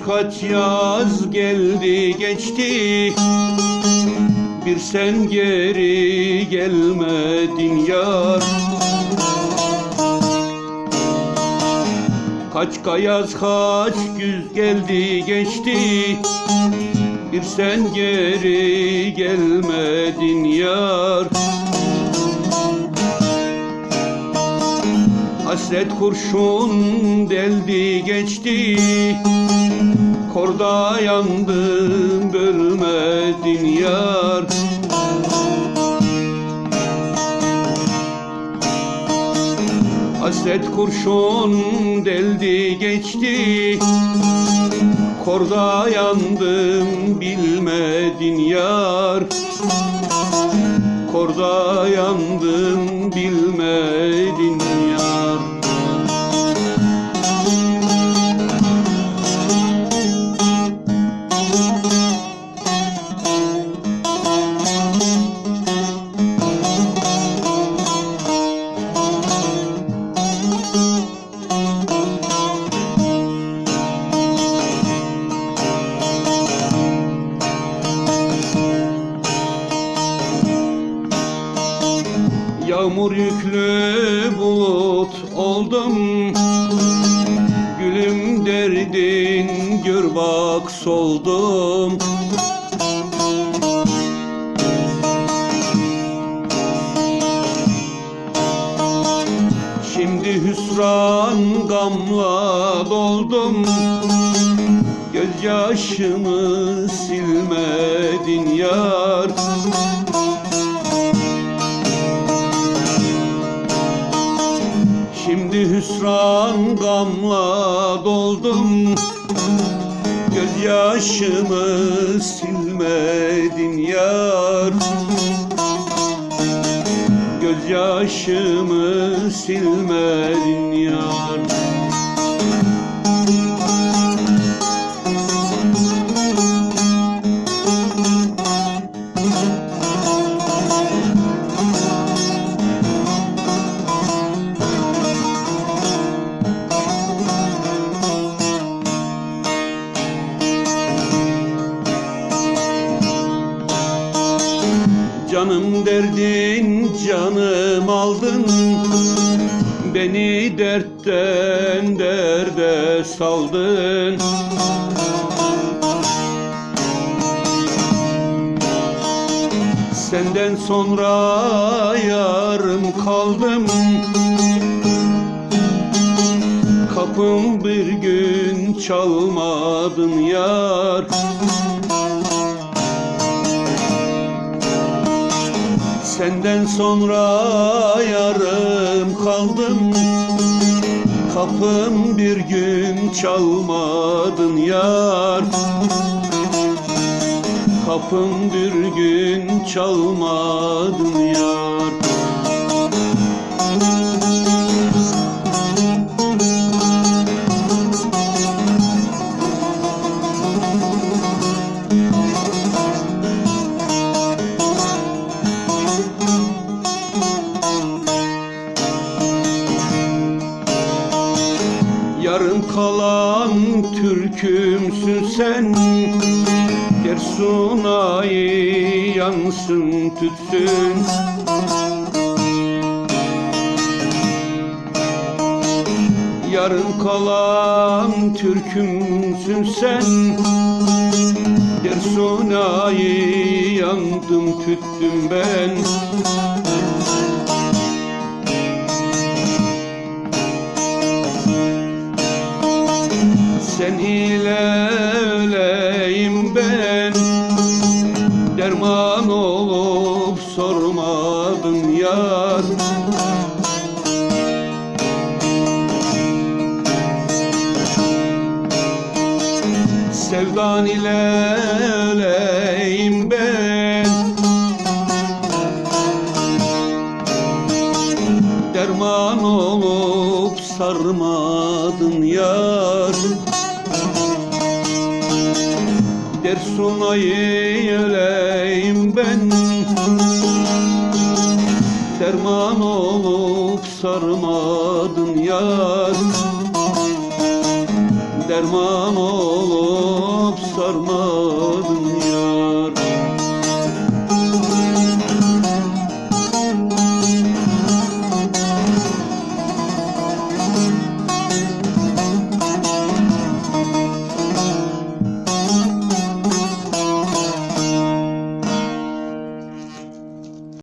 kaç yaz geldi geçti. Bir sen geri gelmedin yar Kaç kayaz kaç güz geldi geçti. Bir sen geri gelmedin yar Hasret kurşun deldi geçti. Korda yandım bölmedin yar. Hasret kurşun deldi geçti. Korda yandım bilmedin yar. Korda yandım bilmedin yar Yağmur yüklü bulut oldum. Gülüm derdin gör bak soldum. Şimdi hüsran gamla doldum. Gözyaşımı silmedin yar hüsran gamla doldum. Gözyaşımı silmedin yar. Gözyaşımı silmedin yar Canım derdin canım aldın. Beni dertten derde saldın. Senden sonra yarım kaldım. Kapım bir gün çalmadın yar Senden sonra yarım kaldım. Kapım bir gün çalmadın yar. Kapım bir gün çalmadın yar türkümsün sen Dersunayı yansın tütsün. Yarım kalan türkümsün sen Dersunayı yandım tüttüm ben ben Derman olup sormadın yar. Sevdan ile öleyim ben. Derman olup sarmadın yar Dersunayı öleyim ben. Derman olup sarmadın yar. Derman olup sarmadın